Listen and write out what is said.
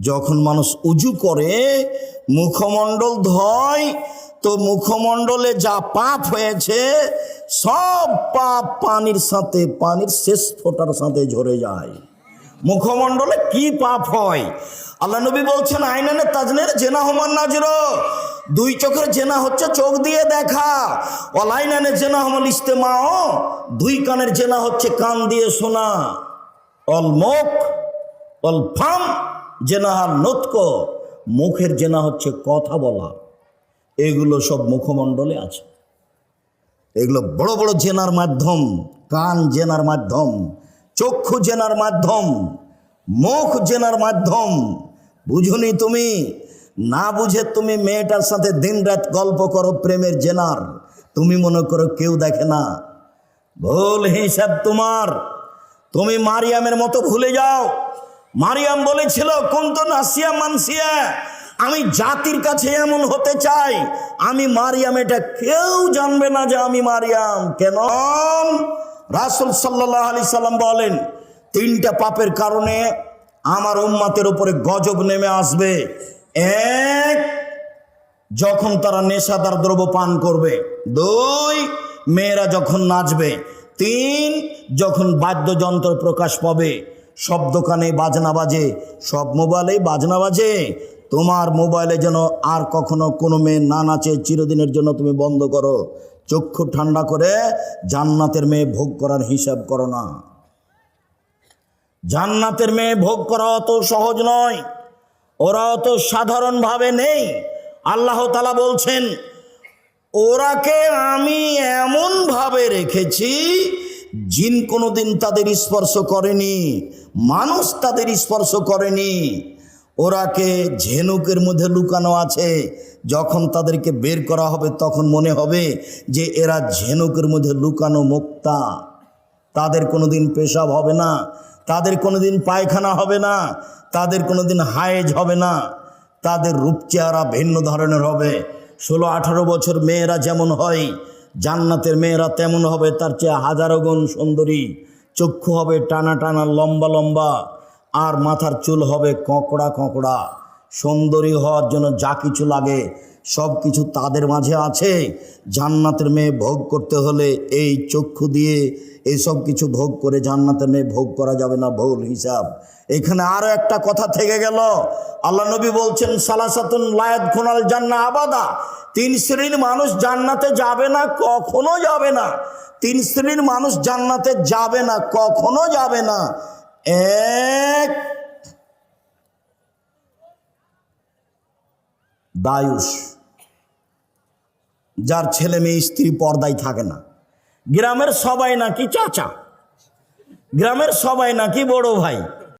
যখন মানুষ উজু করে, মুখমণ্ডল ধয়, তো মুখমণ্ডলে যা পাপ হয়েছে, সব পাপ পানির সাথে, পানির শেষ ফোটার সাথে ঝরে যায়। মুখমণ্ডলে কি পাপ হয়? আল্লাহ নবী বলছেন, আইনানে তাজনের জেনা হমান নাজর। দুই চোখের জেনা হচ্ছে চোখ দিয়ে দেখা। অলাইনানে জেনা হমল ইস্তেমাও। দুই কানের জেনা হচ্ছে কান দিয়ে শোনা। অল মুখ, অল ফাম জেনাহার নতক, মুখের জেনা হচ্ছে কথা বলা। এগুলো সব মুখমণ্ডলে আছে। এগুলো বড় বড় জেনার মাধ্যম, কান জেনার মাধ্যম, চক্ষু জেনার মাধ্যম, মুখ জেনার মাধ্যম। বুঝুনি তুমি? না বুঝে তুমি মেয়েটার সাথে দিনরাত গল্প করো প্রেমের জেনার। তুমি মনে করো কেউ দেখে না। ভুল হিসাব তোমার। তুমি মারিয়ামের মতো ভুলে যাও। মারিয়াম বলেছিল কোন তো নাসিয়া মানসিয়া, আমি জাতির কাছে এমন হতে চাই, আমি মারিয়াম, এটা কেউ জানবে না যে আমি মারিয়াম। কেন? রাসুল সাল্লাহ আলি সাল্লাম বলেন, তিনটা পাপের কারণে আমার উম্মাতের উপরে গজব নেমে আসবে। এক, যখন তারা নেশাদার দ্রব্য পান করবে। দুই, মেয়েরা যখন নাচবে। তিন, যখন বাদ্যযন্ত্র প্রকাশ পাবে। সব দোকানে বাজনা বাজে, সব মোবাইলেই বাজনা বাজে। তোমার মোবাইলে যেন আর কখনো কোনো মেয়ে না নাচে, চিরদিনের জন্য তুমি বন্ধ করো। চক্ষু ঠান্ডা করে জান্নাতের মেয়ে ভোগ করার হিসাব করো না। জান্নাতের মেয়ে ভোগ করা অত সহজ নয়। ওরা অত সাধারণভাবে নেই। আল্লাহ তালা বলছেন, ওরাকে আমি এমনভাবে রেখেছি জিন কোনোদিন তাদের স্পর্শ করেনি, মানুষ তাদের স্পর্শ করেনি। ওরাকে ঝেনুকের মধ্যে লুকানো আছে, যখন তাদেরকে বের করা হবে তখন মনে হবে যে এরা ঝেনুকের মধ্যে লুকানো মুক্তা। তাদের কোনোদিন পেশাব হবে না, তাদের কোনোদিন পায়খানা হবে না, তাদের কোনোদিন হায়েজ হবে না। তাদের রূপচেহারা ভিন্ন ধরনের হবে। ষোলো আঠারো বছর মেয়েরা যেমন হয় জান্নাতের মেয়েরা তেমন হবে, তার চেয়ে হাজারো গুণ সুন্দরী। চক্ষু হবে টানা টানা, লম্বা লম্বা, আর মাথার চুল হবে কঁকড়া কঁকড়া। সুন্দরী হওয়ার জন্য যা কিছু লাগে, সব কিছু তাদের মাঝে আছে। জান্নাতের মেয়ে ভোগ করতে হলে এই চক্ষু দিয়ে এই সব কিছু ভোগ করে জান্নাতের মেয়ে ভোগ করা যাবে না, ভুল হিসাব। এখানে আরও একটা কথা থেকে গেল। আল্লাহ নবী বলছেন, সালাসাতুন লায়াত খুনাল জান্না আবাদা। তিন শ্রেণির মানুষ জান্নাতে যাবে না, কখনো যাবে না। তিন শ্রেণির মানুষ জান্নাতে যাবে না, কখনো যাবে না। এক দায়ুষ যার ছেলে মেয়ে স্ত্রী পর্দায় থাকে না। গ্রামের সবাই নাকি চাচা? গ্রামের সবাই নাকি বড় ভাই?